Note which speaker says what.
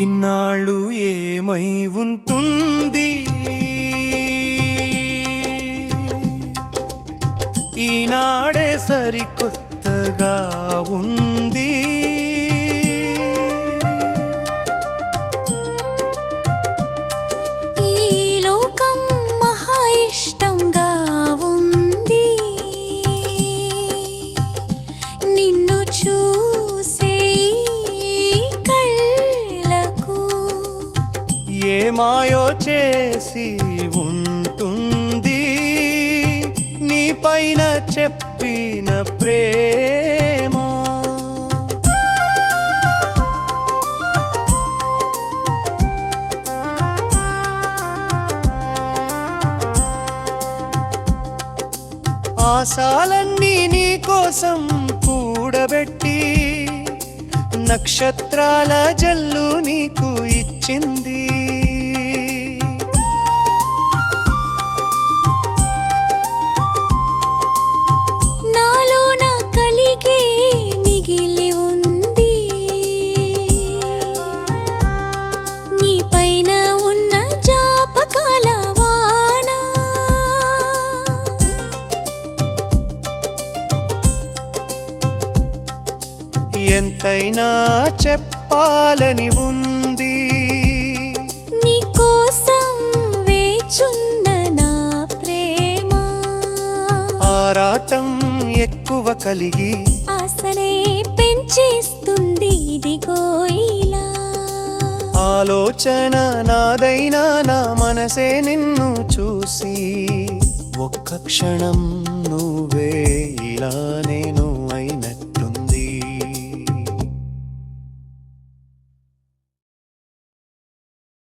Speaker 1: ఇన్నాళ్ళు ఏమై ఉంటుంది ఈనాడే సరికొత్తగా ఉంది ఏ మాయో చేసి ఉంటుంది? నీ పైన చెప్పిన ప్రేమ. ఆశాలన్నీ నీ కోసం కూడబెట్టి నక్షత్రాల జల్లు నీకు ఇచ్చింది. ఎంతైనా చెప్పాలని ఉంది.
Speaker 2: నీ కోసం వేచున్న నా ప్రేమ.
Speaker 1: ఆరాటం ఎక్కువ కలిగి
Speaker 2: ఆసనే పెంచేస్తుంది ఇదిగో ఇలా.
Speaker 1: ఆలోచన నాదైనా నా మనసే నిన్ను చూసి ఒక్క క్షణం నువ్వే